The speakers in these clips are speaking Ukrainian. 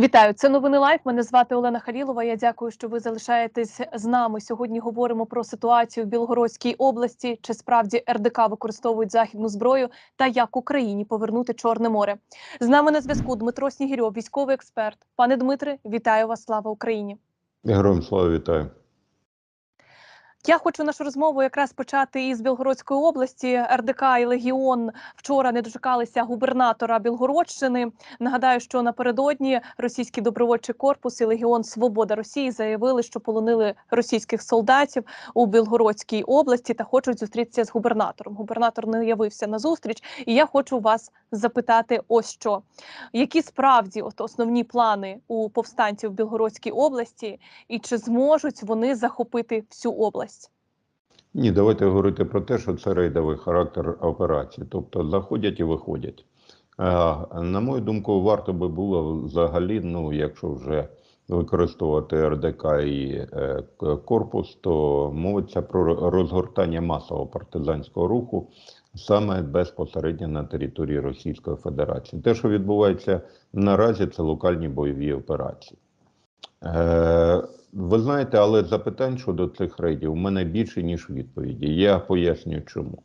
Вітаю, це новини Лайф. Мене звати Олена Халілова. Я дякую, що ви залишаєтесь з нами. Сьогодні говоримо про ситуацію в Білгородській області. Чи справді РДК використовують західну зброю та як Україні повернути Чорне море? З нами на зв'язку Дмитро Снігірьов, військовий експерт. Пане Дмитре, вітаю вас! Слава Україні! Героям слава вітаю. Я хочу нашу розмову якраз почати із Білгородської області. РДК і Легіон вчора не дочекалися губернатора Білгородщини. Нагадаю, що напередодні російський добровольчий корпус і Легіон Свобода Росії заявили, що полонили російських солдатів у Білгородській області та хочуть зустрітися з губернатором. Губернатор не явився на зустріч, і я хочу вас запитати: ось що які справді от основні плани у повстанців в Білгородській області, і чи зможуть вони захопити всю область? Ні, давайте говорити про те, що це рейдовий характер операції, тобто заходять і виходять. На мою думку, варто би було взагалі, ну якщо вже використовувати РДК і е, корпус, то мовиться про розгортання масового партизанського руху саме безпосередньо на території Російської Федерації. Те, що відбувається наразі, це локальні бойові операції. Ви знаєте, але запитань щодо цих рейдів у мене більше, ніж відповіді. Я поясню чому.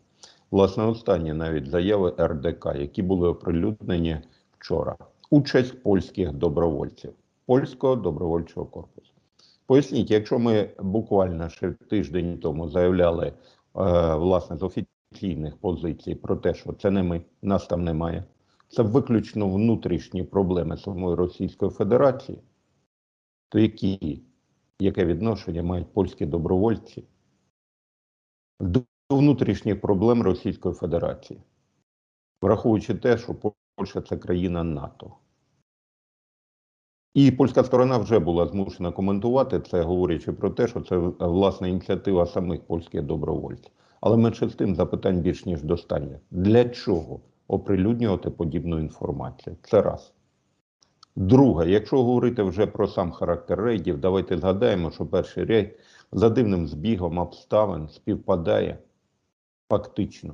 Власне, останні навіть заяви РДК, які були оприлюднені вчора. Участь польських добровольців, польського добровольчого корпусу. Поясніть, якщо ми буквально ще тиждень тому заявляли е, власне з офіційних позицій про те, що це не ми, нас там немає, це виключно внутрішні проблеми самої Російської Федерації, то які яке відношення мають польські добровольці до внутрішніх проблем Російської Федерації, враховуючи те, що Польща це країна НАТО. І польська сторона вже була змушена коментувати це, говорячи про те, що це власна ініціатива самих польських добровольців. Але менше з тим запитань більш ніж достатньо. Для чого оприлюднювати подібну інформацію? Це раз. Друге, якщо говорити вже про сам характер рейдів, давайте згадаємо, що перший рейд за дивним збігом обставин співпадає фактично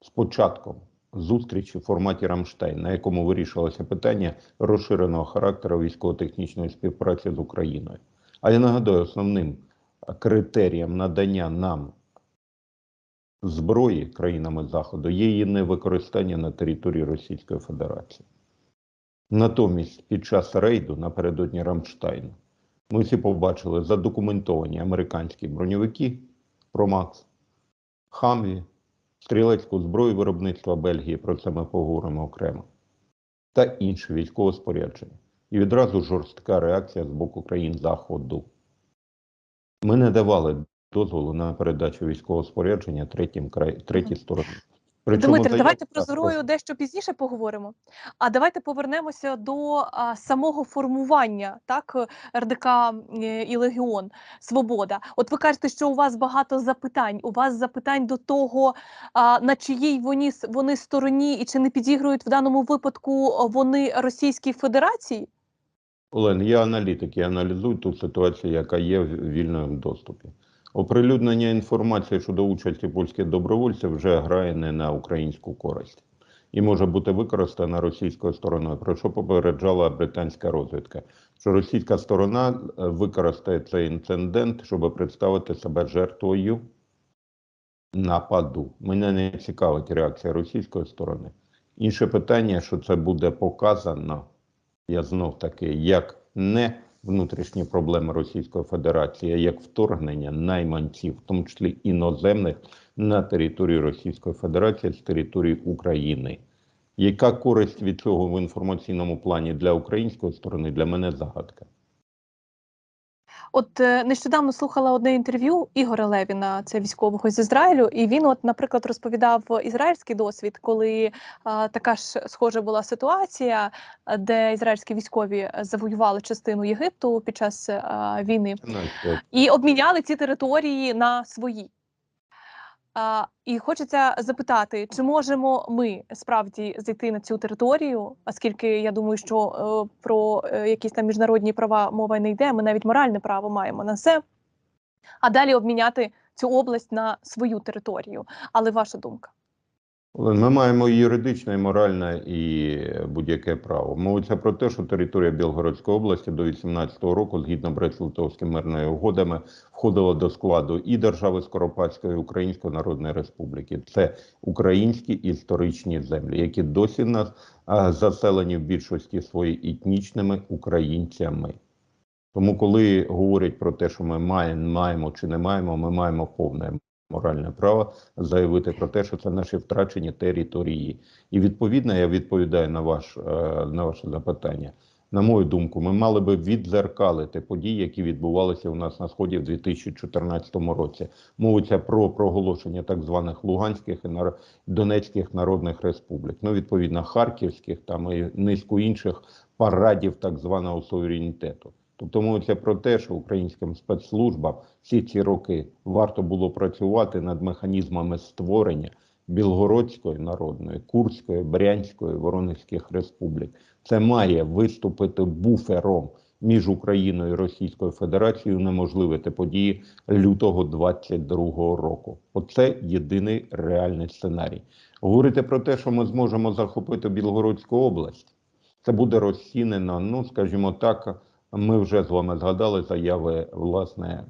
з початком зустрічі в форматі Рамштайн, на якому вирішувалося питання розширеного характеру військово-технічної співпраці з Україною. А я нагадую, основним критерієм надання нам зброї країнами Заходу є її невикористання на території Російської Федерації. Натомість, під час рейду напередодні Рамштайну, ми всі побачили задокументовані американські броньовики Промакс, Хамві, стрілецьку зброю виробництва Бельгії, про це ми поговоримо окремо, та інше військове спорядження. І відразу жорстка реакція з боку країн Заходу. Ми не давали дозволу на передачу військового спорядження третій стороні. Причому Дмитре, давайте про зброю дещо пізніше поговоримо. А давайте повернемося до а, самого формування так РДК і Легіон Свобода. От ви кажете, що у вас багато запитань. У вас запитань до того, а, на чиїй вони вони стороні, і чи не підігрують в даному випадку вони Російській Федерації? Олен, я аналітик, я аналізую ту ситуацію, яка є в вільному доступі. Оприлюднення інформації щодо участі польських добровольців вже грає не на українську користь і може бути використана російською стороною, про що попереджала британська розвідка, що російська сторона е, використає цей інцидент, щоб представити себе жертвою нападу. Мене не цікавить реакція російської сторони. Інше питання, що це буде показано, я знов таки, як не внутрішні проблеми Російської Федерації як вторгнення найманців, в тому числі іноземних, на територію Російської Федерації з території України. Яка користь від цього в інформаційному плані для української сторони для мене загадка? От е, нещодавно слухала одне інтерв'ю Ігоря Левіна, це військового з Ізраїлю, і він, от, наприклад, розповідав ізраїльський досвід, коли а, така ж схожа була ситуація, де ізраїльські військові завоювали частину Єгипту під час а, війни і обміняли ці території на свої. І хочеться запитати, чи можемо ми справді зайти на цю територію, оскільки я думаю, що е, про е, якісь там міжнародні права мова не йде. Ми навіть моральне право маємо на це, а далі обміняти цю область на свою територію. Але ваша думка? Ми маємо і юридичне, і моральне, і будь-яке право. Мовиться про те, що територія Білгородської області до 18-го року, згідно Брест-Литовськими мирними угодами, входила до складу і держави Скоропадської, і Української Народної Республіки. Це українські історичні землі, які досі нас заселені в більшості свої етнічними українцями. Тому, коли говорять про те, що ми маємо, маємо чи не маємо, ми маємо повне моральне право заявити про те, що це наші втрачені території. І відповідно я відповідаю на ваш е, на ваше запитання. На мою думку, ми мали би віддзеркалити події, які відбувалися у нас на сході в 2014 році. Мовиться про проголошення так званих Луганських і Донецьких народних республік. Ну, відповідно, харківських там і низку інших парадів так званого суверенітету. Тобто мовиться про те, що українським спецслужбам всі ці роки варто було працювати над механізмами створення Білгородської народної, Курської, Брянської, Воронезьких республік. Це має виступити буфером між Україною і Російською Федерацією, неможливити події лютого 22-го року. Оце єдиний реальний сценарій. Говорити про те, що ми зможемо захопити Білгородську область, це буде розцінено, ну скажімо так. Ми вже з вами згадали заяви власне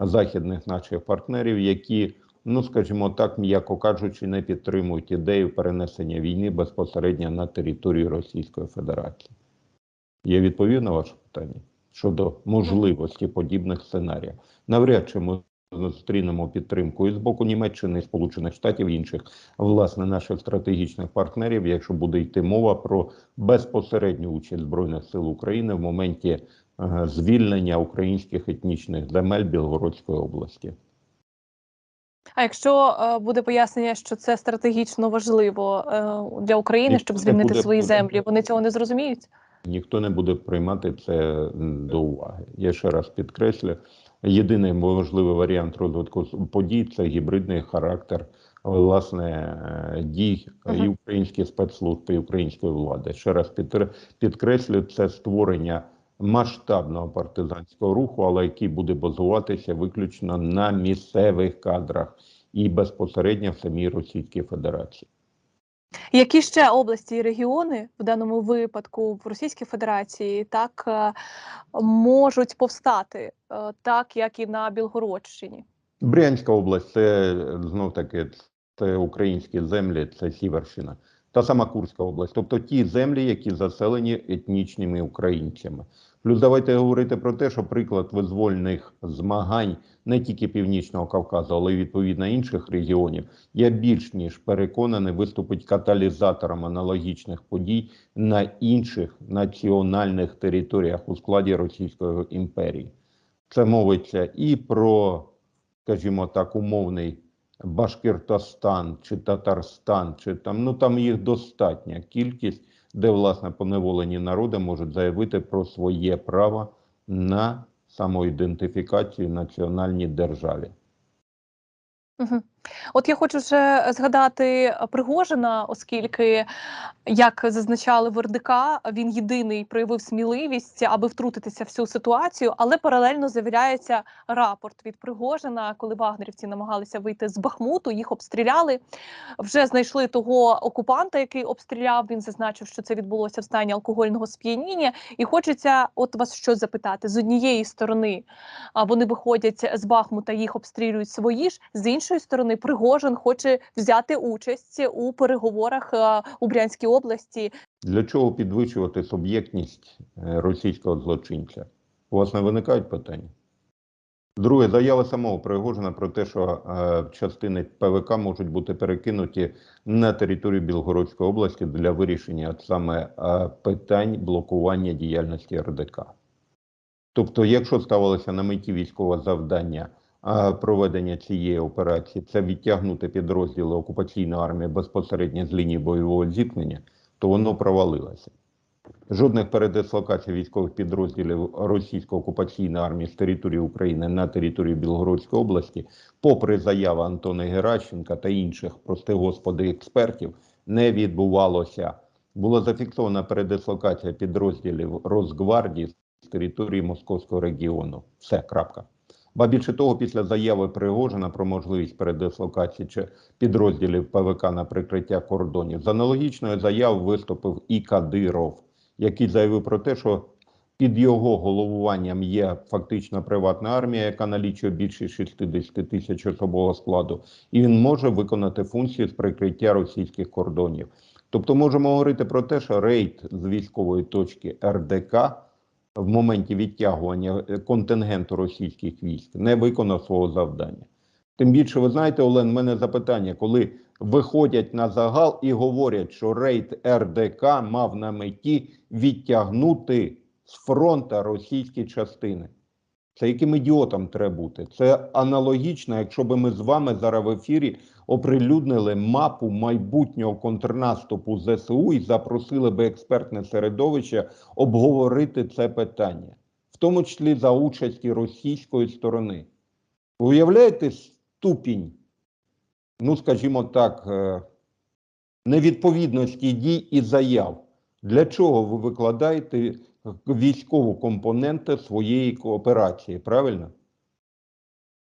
західних наших партнерів, які, ну скажімо так, м'яко кажучи, не підтримують ідею перенесення війни безпосередньо на територію Російської Федерації. Я відповів на ваше питання щодо можливості подібних сценаріїв. Навряд чи ми зустрінемо підтримку і з боку Німеччини, і Сполучених Штатів і інших власне наших стратегічних партнерів, якщо буде йти мова про безпосередню участь збройних сил України в моменті е, звільнення українських етнічних земель Білгородської області. А якщо е, буде пояснення, що це стратегічно важливо е, для України, щоб звільнити буде- свої землі, вони цього не зрозуміють? Ніхто не буде приймати це до уваги. Я ще раз підкреслю: єдиний можливий варіант розвитку подій це гібридний характер власне е, дій і українських спецслужб і української влади. Ще раз підкреслю, це створення масштабного партизанського руху, але який буде базуватися виключно на місцевих кадрах і безпосередньо в самій Російській Федерації. Які ще області і регіони в даному випадку в Російській Федерації так е, можуть повстати, е, так як і на Білгородщині? Брянська область це знов таки це українські землі, це Сіверщина. Та сама Курська область, тобто ті землі, які заселені етнічними українцями. Плюс давайте говорити про те, що приклад визвольних змагань не тільки Північного Кавказу, але й відповідно інших регіонів. Я більш ніж переконаний, виступить каталізатором аналогічних подій на інших національних територіях у складі Російської імперії. Це мовиться і про скажімо так, умовний Башкиртостан чи Татарстан, чи там, ну там їх достатня кількість, де власне поневолені народи можуть заявити про своє право на самоідентифікацію національній державі. Угу. От я хочу ще згадати Пригожина, оскільки, як зазначали в РДК, він єдиний проявив сміливість, аби втрутитися в цю ситуацію, але паралельно завіряється рапорт від Пригожина, коли вагнерівці намагалися вийти з Бахмуту, їх обстріляли. Вже знайшли того окупанта, який обстріляв. Він зазначив, що це відбулося в стані алкогольного сп'яніння. І хочеться от вас щось запитати з однієї сторони. Вони виходять з Бахмута, їх обстрілюють свої ж з іншої сторони. Пригожин хоче взяти участь у переговорах е, у Брянській області. Для чого підвищувати суб'єктність е, російського злочинця? У вас не виникають питання? Друге, заява самого Пригожина про те, що е, частини ПВК можуть бути перекинуті на територію Білгородської області для вирішення саме е, питань блокування діяльності РДК. Тобто, якщо ставилося на меті військове завдання проведення цієї операції, це відтягнути підрозділи окупаційної армії безпосередньо з лінії бойового зіткнення, то воно провалилося. Жодних передислокацій військових підрозділів російської окупаційної армії з території України на територію Білгородської області, попри заяви Антона Геращенка та інших, прости господи, експертів, не відбувалося. Була зафіксована передислокація підрозділів Росгвардії з території Московського регіону. Все, крапка. Ба більше того, після заяви Пригожина про можливість передислокації чи підрозділів ПВК на прикриття кордонів, з аналогічною заявою виступив і Кадиров, який заявив про те, що під його головуванням є фактично приватна армія, яка налічує більше 60 тисяч особового складу, і він може виконати функції з прикриття російських кордонів. Тобто можемо говорити про те, що рейд з військової точки РДК в моменті відтягування е, контингенту російських військ не виконав свого завдання. Тим більше, ви знаєте, Олен, в мене запитання, коли виходять на загал і говорять, що рейд РДК мав на меті відтягнути з фронта російські частини. Це яким ідіотом треба бути? Це аналогічно, якщо би ми з вами зараз в ефірі оприлюднили мапу майбутнього контрнаступу ЗСУ і запросили би експертне середовище обговорити це питання, в тому числі за участі російської сторони. Уявляєте ступінь, ну скажімо так, е, невідповідності дій і заяв. Для чого ви викладаєте військову компоненту своєї кооперації, правильно?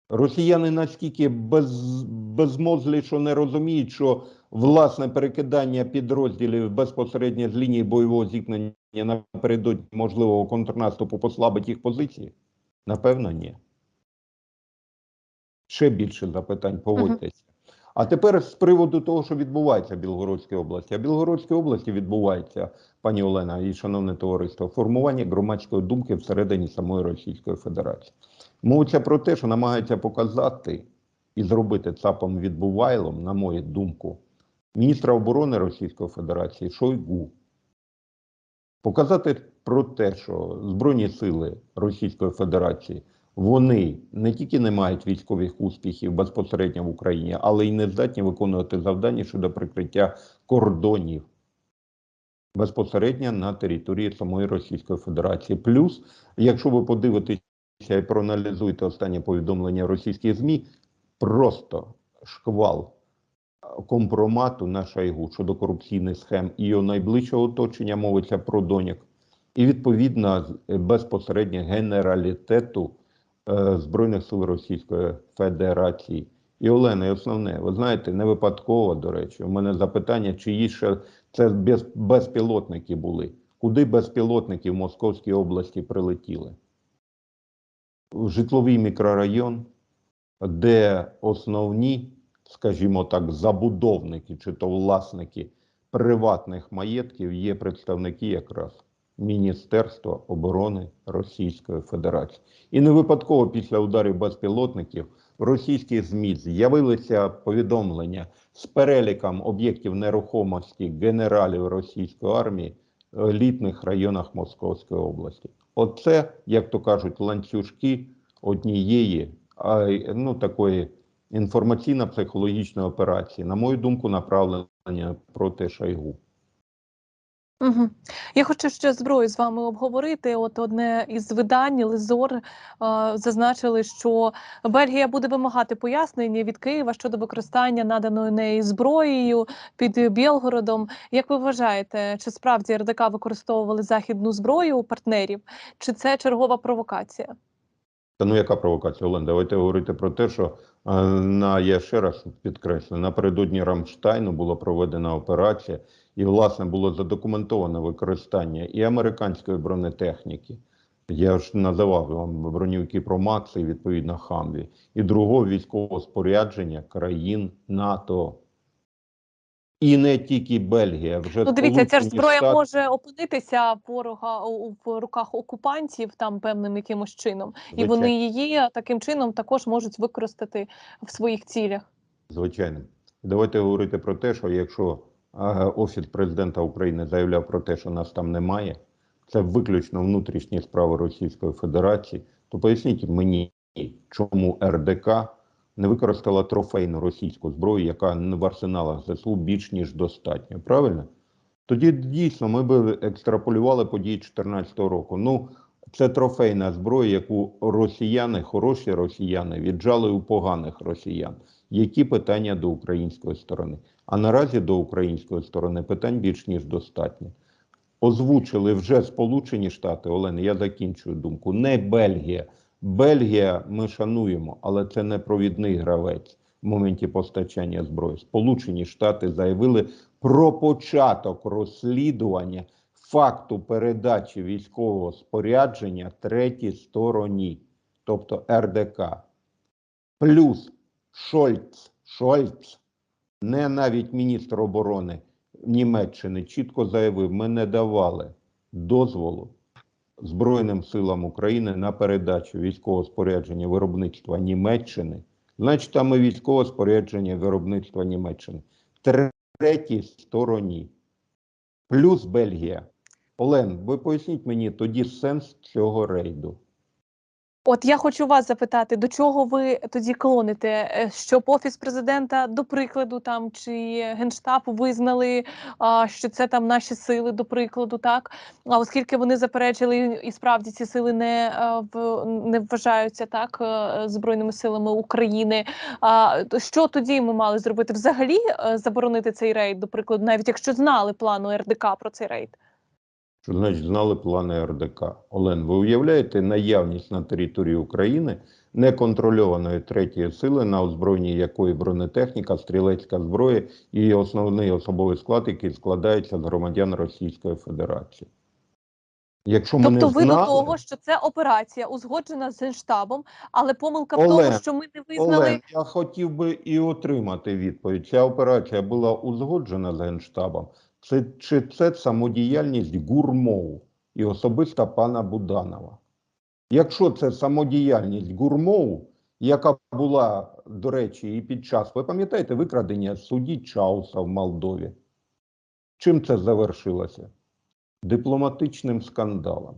Росіяни настільки без, безмозлі, що не розуміють, що власне перекидання підрозділів безпосередньо з лінії бойового зіткнення напередодні можливого контрнаступу послабить їх позиції? Напевно, ні. Ще більше запитань, погодьтеся. А тепер з приводу того, що відбувається в Білгородській області. А в Білгородській області відбувається, пані Олена і шановне товариство, формування громадської думки всередині самої Російської Федерації. Мовиться про те, що намагається показати і зробити ЦАПом відбувайлом, на мою думку, міністра оборони Російської Федерації Шойгу. Показати про те, що Збройні сили Російської Федерації вони не тільки не мають військових успіхів безпосередньо в Україні, але й не здатні виконувати завдання щодо прикриття кордонів безпосередньо на території самої Російської Федерації. Плюс, якщо ви подивитеся і проаналізуєте останнє повідомлення російських ЗМІ, просто шквал компромату на Шойгу щодо корупційних схем і його найближчого оточення мовиться про доняк, і відповідно безпосередньо генералітету е, Збройних сил Російської Федерації. І Олена, і основне, ви знаєте, не випадково, до речі, у мене запитання, чиї ще це без, безпілотники були. Куди безпілотники в Московській області прилетіли? В житловий мікрорайон, де основні, скажімо так, забудовники чи то власники приватних маєтків є представники якраз Міністерства оборони Російської Федерації. І не випадково після ударів безпілотників в російських ЗМІ з'явилися повідомлення з переліком об'єктів нерухомості генералів російської армії в елітних районах Московської області. Оце, як то кажуть, ланцюжки однієї ну, такої інформаційно-психологічної операції, на мою думку, направлення проти Шойгу. Угу. Я хочу ще зброю з вами обговорити. От одне із видань Лизор е, зазначили, що Бельгія буде вимагати пояснення від Києва щодо використання наданої неї зброєю під Білгородом. Як ви вважаєте, чи справді РДК використовували західну зброю у партнерів, чи це чергова провокація? Та ну яка провокація, Олен? Давайте говорити про те, що е, на я ще раз підкреслю, напередодні Рамштайну була проведена операція, і власне було задокументоване використання і американської бронетехніки. Я ж називав вам бронівки про Макс і відповідно Хамві, і другого військового спорядження країн НАТО. І не тільки Бельгія, вже Ну, дивіться, ця ж зброя Штати- може опинитися ворога в руках окупантів там певним якимось чином, і вони її таким чином також можуть використати в своїх цілях. Звичайно. Давайте говорити про те, що якщо Офіс президента України заявляв про те, що нас там немає, це виключно внутрішні справи Російської Федерації, то поясніть мені, чому РДК не використала трофейну російську зброю, яка в арсеналах ЗСУ більш ніж достатньо. Правильно? Тоді дійсно ми б екстраполювали події 2014 року. Ну, це трофейна зброя, яку росіяни, хороші росіяни, віджали у поганих росіян. Які питання до української сторони? А наразі до української сторони питань більш ніж достатньо. Озвучили вже Сполучені Штати, Олена, я закінчую думку, не Бельгія, Бельгія ми шануємо, але це не провідний гравець в моменті постачання зброї. Сполучені Штати заявили про початок розслідування факту передачі військового спорядження третій стороні, тобто РДК. Плюс Шольц, Шольц, не навіть міністр оборони Німеччини, чітко заявив: ми не давали дозволу Збройним силам України на передачу військового спорядження виробництва Німеччини. Значить, там і військове спорядження виробництва Німеччини. Третій стороні. Плюс Бельгія. Олен, ви поясніть мені тоді сенс цього рейду. От я хочу вас запитати, до чого ви тоді клоните? Е, Щоб офіс президента, до прикладу, там чи генштаб визнали, що це там наші сили, до прикладу, так? А оскільки вони заперечили, і справді ці сили не, е, не вважаються так е, збройними силами України. А що тоді ми мали зробити? Взагалі заборонити цей рейд, до прикладу, навіть якщо знали плану РДК про цей рейд? Що значить знали плани РДК? Олен, ви уявляєте наявність на території України неконтрольованої третьої сили, на озброєнні якої бронетехніка, стрілецька зброя і основний особовий склад, який складається з громадян Російської Федерації. Якщо ми Тобто не ви знали, до того, що це операція узгоджена з генштабом, але помилка в тому, що ми не визнали. Олен, я хотів би і отримати відповідь. Ця операція була узгоджена з Генштабом. Це, чи це самодіяльність гурмов і особиста пана Буданова? Якщо це самодіяльність гурмов, яка була, до речі, і під час, ви пам'ятаєте, викрадення судді Чауса в Молдові? Чим це завершилося? Дипломатичним скандалом.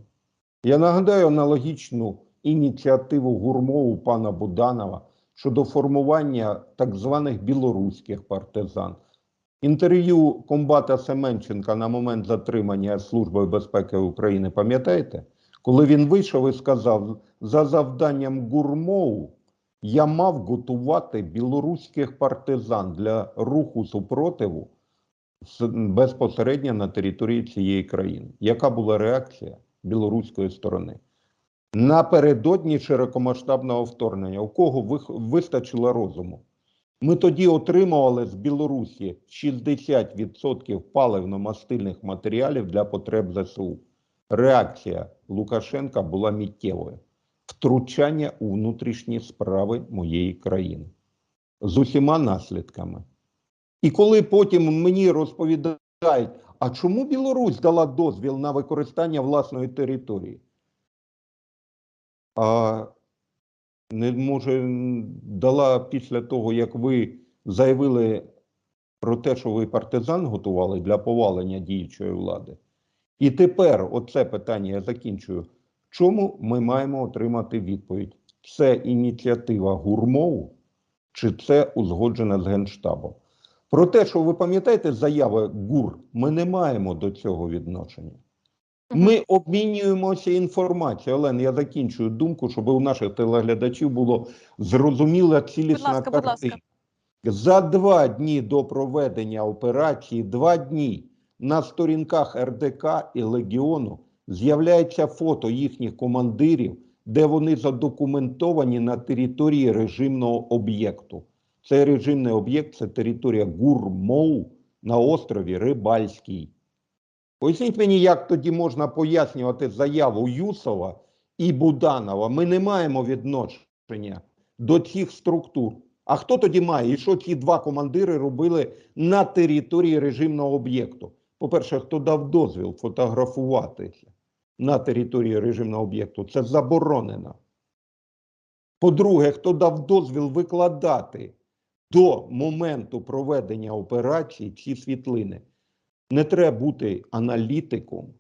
Я нагадаю аналогічну ініціативу гурмову пана Буданова щодо формування так званих білоруських партизан. Інтерв'ю комбата Семенченка на момент затримання Службою безпеки України, пам'ятаєте? Коли він вийшов і сказав, за завданням гурмову я мав готувати білоруських партизан для руху супротиву безпосередньо на території цієї країни. Яка була реакція білоруської сторони? Напередодні широкомасштабного вторгнення, у кого вистачило розуму? Ми тоді отримували з Білорусі 60% паливно-мастильних матеріалів для потреб ЗСУ. Реакція Лукашенка була миттєвою. Втручання у внутрішні справи моєї країни з усіма наслідками. І коли потім мені розповідають, а чому Білорусь дала дозвіл на використання власної території? А не може дала після того, як ви заявили про те, що ви партизан готували для повалення діючої влади. І тепер оце питання я закінчую. Чому ми маємо отримати відповідь? Це ініціатива гурмову чи це узгоджена з Генштабом? Про те, що ви пам'ятаєте заяви ГУР, ми не маємо до цього відношення. Ми обмінюємося інформацією. Олен, я закінчую думку, щоб у наших телеглядачів було зрозуміла цілісна ласка. картина. За два дні до проведення операції, два дні на сторінках РДК і Легіону з'являється фото їхніх командирів, де вони задокументовані на території режимного об'єкту. Цей режимний об'єкт це територія Гурмоу на острові Рибальський. Поясніть мені, як тоді можна пояснювати заяву Юсова і Буданова. Ми не маємо відношення до цих структур. А хто тоді має? І що ці два командири робили на території режимного об'єкту? По-перше, хто дав дозвіл фотографуватися на території режимного об'єкту? Це заборонено. По-друге, хто дав дозвіл викладати до моменту проведення операції ці світлини? Не треба бути аналітиком,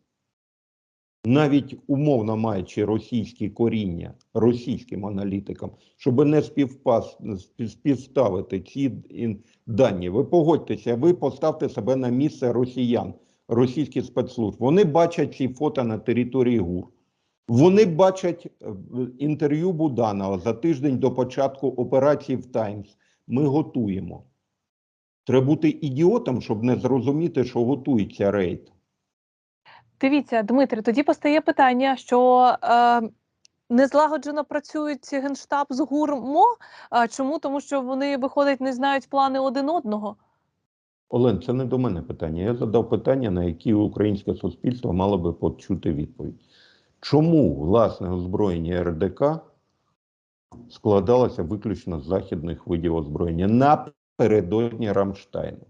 навіть умовно маючи російські коріння, російським аналітиком, щоб не співпас, співставити ці дані. Ви погодьтеся, ви поставте себе на місце росіян, російських спецслужб. Вони бачать ці фото на території ГУР. Вони бачать е, інтерв'ю Буданова за тиждень до початку операції в Таймс. Ми готуємо. Треба бути ідіотом, щоб не зрозуміти, що готується рейд. Дивіться, Дмитре, тоді постає питання, що е, незлагоджено працюють генштаб з ГУРМО. А чому? Тому що вони виходить, не знають плани один одного. Олен, це не до мене питання. Я задав питання, на які українське суспільство мало би почути відповідь. Чому власне озброєння РДК складалося виключно з західних видів озброєння напередодні Рамштайну?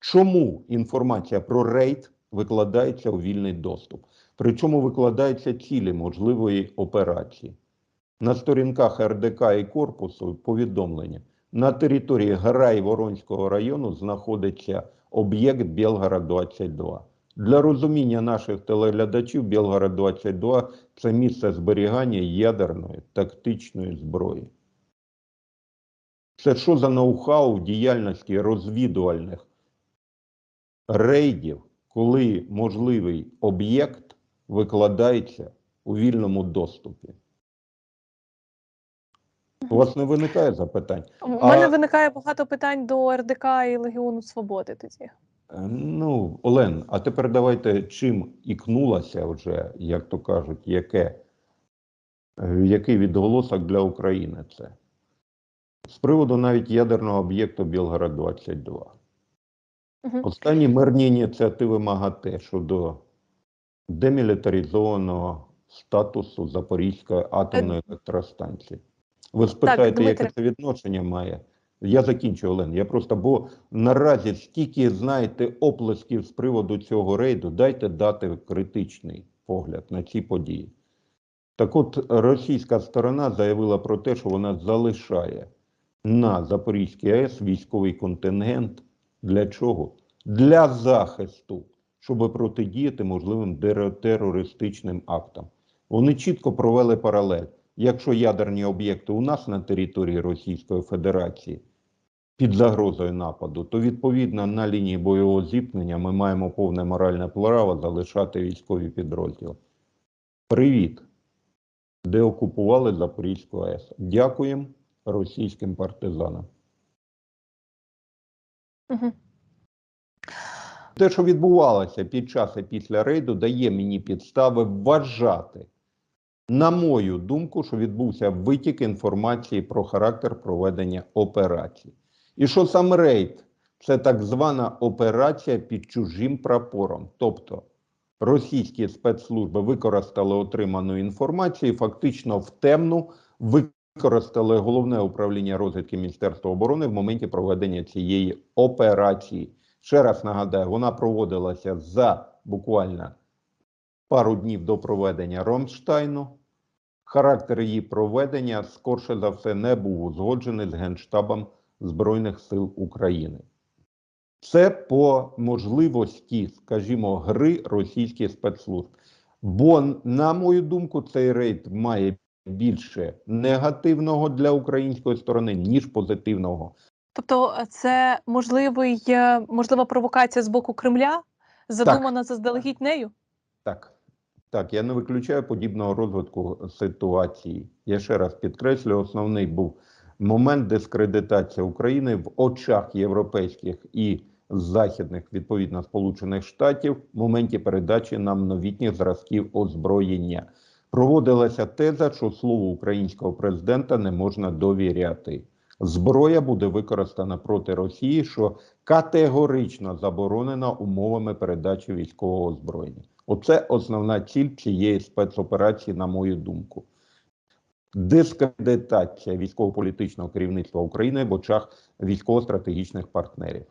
Чому інформація про рейд викладається у вільний доступ? Причому викладаються цілі можливої операції. На сторінках РДК і корпусу повідомлення. На території Гара Воронського району знаходиться об'єкт Білгород-22. Для розуміння наших телеглядачів, Білгород-22 – це місце зберігання ядерної тактичної зброї. Це що за ноу-хау в діяльності розвідувальних рейдів, коли можливий об'єкт викладається у вільному доступі? У вас не виникає запитань? У А- мене виникає багато питань до РДК і Легіону Свободи тоді. Е, Ну, Олен, а тепер давайте чим ікнулася вже, як то кажуть, яке, е, який відголосок для України це? З приводу навіть ядерного об'єкту Білгород-22. Мгм. Останні мирні ініціативи МАГАТЕ щодо демілітаризованого статусу Запорізької атомної електростанції. Ви спитаєте, яке це відношення має? Я закінчу, Олен. Я просто, бо наразі стільки, знаєте, оплесків з приводу цього рейду, дайте дати критичний погляд на ці події. Так от, російська сторона заявила про те, що вона залишає на Запорізькій АЕС військовий контингент. Для чого? Для захисту, щоб протидіяти можливим терористичним актам. Вони чітко провели паралель. Якщо ядерні об'єкти у нас на території Російської Федерації під загрозою нападу, то відповідно на лінії бойового зіткнення ми маємо повне моральне право залишати військові підрозділи. Привіт! Де окупували Запорізьку АЕС. Дякуємо російським партизанам. Мгм. Те, що відбувалося під час і після рейду, дає мені підстави вважати, на мою думку, що відбувся витік інформації про характер проведення операції. І що сам рейд це так звана операція під чужим прапором. Тобто російські спецслужби використали отриману інформацію і фактично в темну використали головне управління розвідки Міністерства оборони в моменті проведення цієї операції. Ще раз нагадаю, вона проводилася за буквально пару днів до проведення Ромштайну. Характер її проведення, скорше за все, не був узгоджений з Генштабом Збройних сил України. Це по можливості, скажімо, гри російських спецслужб. Бо, на мою думку, цей рейд має більше негативного для української сторони, ніж позитивного. Тобто, е, це можливий, е, можлива провокація з боку Кремля, задумана заздалегідь нею? Так, так, я не виключаю подібного розвитку ситуації. Я ще раз підкреслю, основний був момент дискредитації України в очах європейських і західних, відповідно Сполучених Штатів, в моменті передачі нам новітніх зразків озброєння. Проводилася теза, що слову українського президента не можна довіряти. Зброя буде використана проти Росії, що категорично заборонена умовами передачі військового озброєння. Оце основна ціль цієї спецоперації, на мою думку. Дискредитація військово-політичного керівництва України в очах військово-стратегічних партнерів.